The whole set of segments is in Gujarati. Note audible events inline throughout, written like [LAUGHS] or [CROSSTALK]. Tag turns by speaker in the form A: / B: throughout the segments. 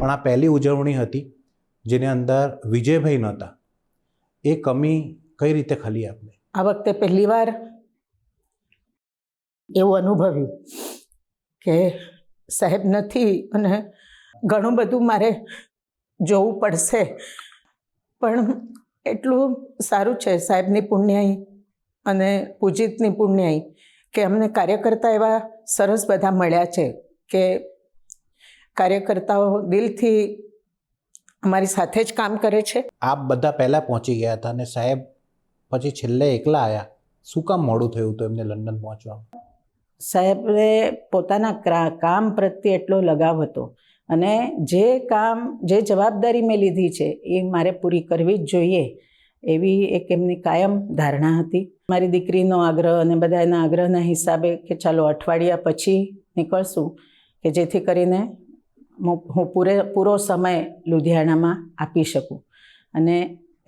A: પણ આ પહેલી ઉજવણી હતી જેની અંદર વિજયભાઈ નહોતા. એ કમી કઈ રીતે ખલી આપને?
B: આ વખતે પહેલીવાર એવું અનુભવ્યું કે સાહેબ નથી અને ઘણું બધું મારે જોવું પડશે. પણ એટલું સારું છે સાહેબની પુણ્યાઈ અને પૂજિતની પુણ્યાઈ કે અમને કાર્યકર્તા એવા સરસ બધા મળ્યા છે કે કાર્યકર્તાઓ દિલથી અમારી સાથે જ કામ કરે છે.
A: આપ બધા પહેલાં પહોંચી ગયા હતા અને સાહેબ પછી છેલ્લે એકલા આવ્યા શું કામ મોડું થયું હતું એમને લંડન પહોંચવામાં?
B: સાહેબે પોતાના કામ પ્રત્યે એટલો લગાવ હતો અને જે કામ જે જવાબદારી મેં લીધી છે એ મારે પૂરી કરવી જ જોઈએ એવી એક એમની કાયમ ધારણા હતી. મારી દીકરીનો આગ્રહ અને બધા એના આગ્રહના હિસાબે કે ચાલો અઠવાડિયા પછી નીકળશું કે જેથી કરીને હું પૂરે, પૂરો સમય લુધિયાણામાં આપી શકું. અને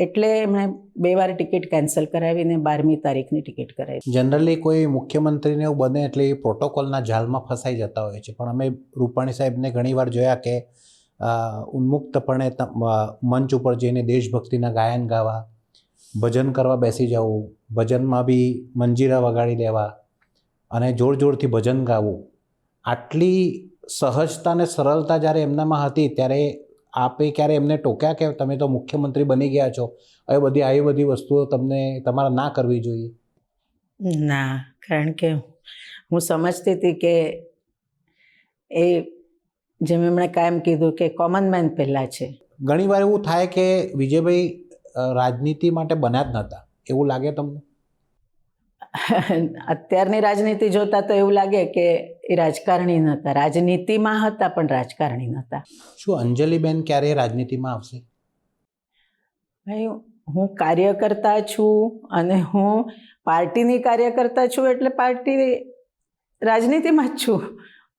B: એટલે એમણે બે વાર ટિકિટ કેન્સલ કરાવીને બારમી તારીખની ટિકિટ કરાવી.
A: જનરલી કોઈ મુખ્યમંત્રીને એવું બને એટલે એ પ્રોટોકોલના જાલમાં ફસાઈ જતા હોય છે. પણ અમે રૂપાણી સાહેબને ઘણીવાર જોયા કે ઉન્મુક્તપણે મંચ ઉપર જઈને દેશભક્તિના ગાયન ગાવા, ભજન કરવા બેસી જવું, ભજનમાં બી મંજીરા વગાડી દેવા અને જોર જોરથી ભજન ગાવું. આટલી સહજતા અને સરળતા જ્યારે એમનામાં હતી ત્યારે આપે ક્યારે એમને ટોક્યા કે તમે તો મુખ્યમંત્રી બની ગયા છો હવે બધી આવી બધી વસ્તુઓ તમને તમારે ના કરવી જોઈએ?
B: ના કારણ કે હું સમજતી હતી કે એ જેમ એમણે કાયમ કીધું કે કોમન મેન પહેલાં છે.
A: ઘણીવાર એવું થાય કે વિજયભાઈ રાજનીતિ માટે બન્યા જ નહોતા. એવું લાગે તમને? [LAUGHS]
B: અત્યારની રાજનીતિ જોતા તો એવું લાગે કે એ રાજકારણી નહોતા. રાજનીતિમાં હતા પણ રાજકારણી નહોતા.
A: શું અંજલિબેન ક્યારે રાજનીતિમાં આવશે?
B: ભાઈ હું કાર્યકર્તા છું અને હું પાર્ટીની કાર્યકર્તા છું એટલે પાર્ટી રાજનીતિમાં જ છું.